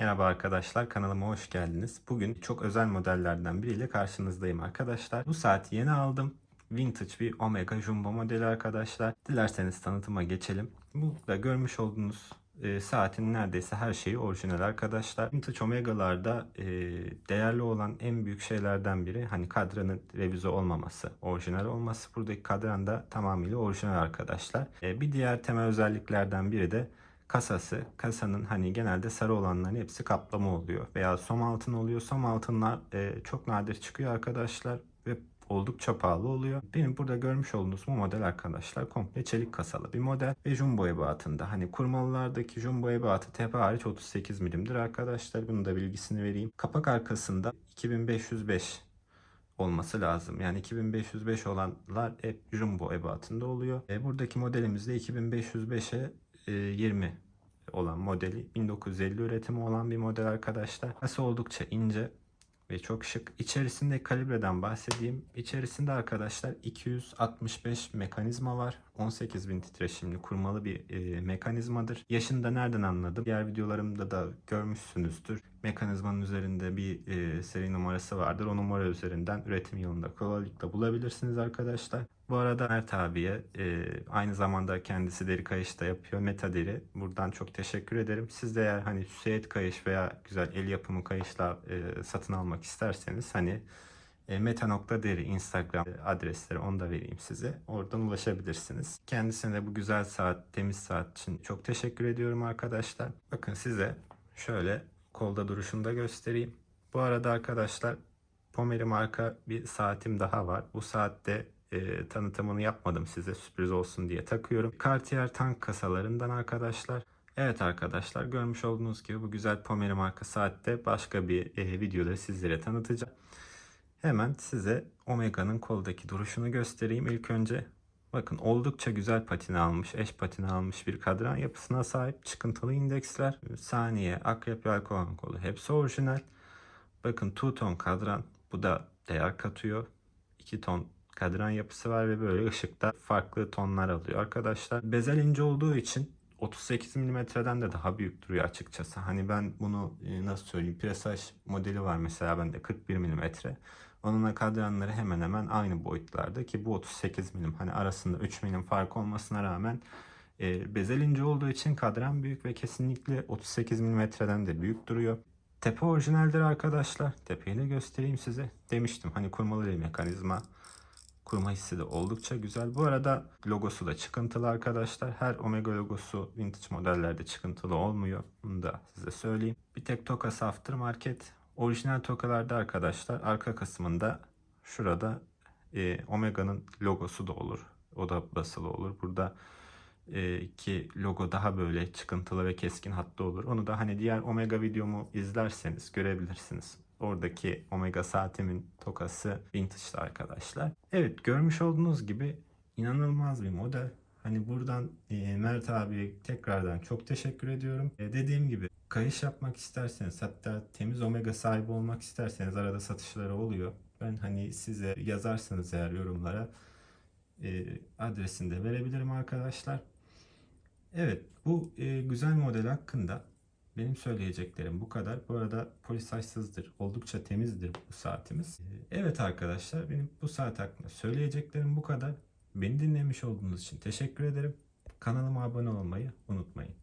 Merhaba arkadaşlar kanalıma hoş geldiniz. Bugün çok özel modellerden biriyle karşınızdayım arkadaşlar. Bu saati yeni aldım. Vintage bir Omega Jumbo modeli arkadaşlar. Dilerseniz tanıtıma geçelim. Burada görmüş olduğunuz e, saatin neredeyse her şeyi orijinal arkadaşlar. Vintage Omega'larda e, değerli olan en büyük şeylerden biri hani kadranın revize olmaması, orijinal olması. Buradaki kadran da tamamıyla orijinal arkadaşlar. E, bir diğer temel özelliklerden biri de kasası. Kasanın hani genelde sarı olanların hepsi kaplama oluyor veya som altın oluyor. Som altınlar e, çok nadir çıkıyor arkadaşlar ve oldukça pahalı oluyor. Benim burada görmüş olduğunuz bu model arkadaşlar komple çelik kasalı bir model ve jumbo ebatında. Hani kurmalılardaki jumbo ebatı tepe hariç 38 milimdir arkadaşlar. Bunun da bilgisini vereyim. Kapak arkasında 2505 olması lazım. Yani 2505 olanlar hep jumbo ebatında oluyor. E, buradaki modelimizde 2505'e e, 20 olan modeli 1950 üretimi olan bir model arkadaşlar. Kasa oldukça ince ve çok şık. İçerisinde kalibreden bahsedeyim. İçerisinde arkadaşlar 265 mekanizma var. 18.000 titreşimli kurmalı bir e, mekanizmadır. Yaşını da nereden anladım? Diğer videolarımda da görmüşsünüzdür. Mekanizmanın üzerinde bir e, seri numarası vardır. O numara üzerinden üretim yılında kolaylıkla bulabilirsiniz arkadaşlar. Bu arada Mert abiye e, aynı zamanda kendisi deri kayış da yapıyor. Meta deri. Buradan çok teşekkür ederim. Siz de eğer hani süet kayış veya güzel el yapımı kayışlar e, satın almak isterseniz hani e, meta.deri Instagram adresleri onu da vereyim size. Oradan ulaşabilirsiniz. Kendisine de bu güzel saat, temiz saat için çok teşekkür ediyorum arkadaşlar. Bakın size şöyle kolda duruşunu da göstereyim. Bu arada arkadaşlar Pomeri marka bir saatim daha var. Bu saatte e, tanıtımını yapmadım size sürpriz olsun diye takıyorum. Cartier tank kasalarından arkadaşlar. Evet arkadaşlar görmüş olduğunuz gibi bu güzel Pomeri marka saatte başka bir e, videoda sizlere tanıtacağım. Hemen size Omega'nın koldaki duruşunu göstereyim ilk önce. Bakın oldukça güzel patine almış, eş patine almış bir kadran yapısına sahip çıkıntılı indeksler. Saniye, akrep yelkovan kolu hepsi orijinal. Bakın two ton kadran bu da değer katıyor. 2 ton kadran yapısı var ve böyle ışıkta farklı tonlar alıyor arkadaşlar. Bezel ince olduğu için 38 milimetreden de daha büyük duruyor açıkçası. Hani ben bunu e, nasıl söyleyeyim presaj modeli var mesela bende 41 milimetre. Onunla kadranları hemen hemen aynı boyutlarda ki bu 38 milim. Hani arasında 3 milim fark olmasına rağmen e, bezel ince olduğu için kadran büyük ve kesinlikle 38 milimetreden de büyük duruyor. Tepe orijinaldir arkadaşlar. Tepeyi de göstereyim size. Demiştim hani kurmalı bir mekanizma. Kurma hissi de oldukça güzel. Bu arada logosu da çıkıntılı arkadaşlar. Her Omega logosu vintage modellerde çıkıntılı olmuyor. Bunu da size söyleyeyim. Bir tek Tokas Aftermarket. Orijinal tokalarda arkadaşlar arka kısmında şurada e, Omega'nın logosu da olur. O da basılı olur. Burada e, ki logo daha böyle çıkıntılı ve keskin hattı olur. Onu da hani diğer Omega videomu izlerseniz görebilirsiniz. Oradaki Omega saatimin tokası vintage'da arkadaşlar. Evet görmüş olduğunuz gibi inanılmaz bir model. Hani buradan e, Mert abiye tekrardan çok teşekkür ediyorum. E, dediğim gibi kayış yapmak isterseniz hatta temiz omega sahibi olmak isterseniz arada satışları oluyor. Ben hani size yazarsanız eğer yorumlara e, adresini de verebilirim arkadaşlar. Evet bu e, güzel model hakkında benim söyleyeceklerim bu kadar. Bu arada polisajsızdır. Oldukça temizdir bu saatimiz. Ee, Evet arkadaşlar benim bu saat hakkında söyleyeceklerim bu kadar. Beni dinlemiş olduğunuz için teşekkür ederim. Kanalıma abone olmayı unutmayın.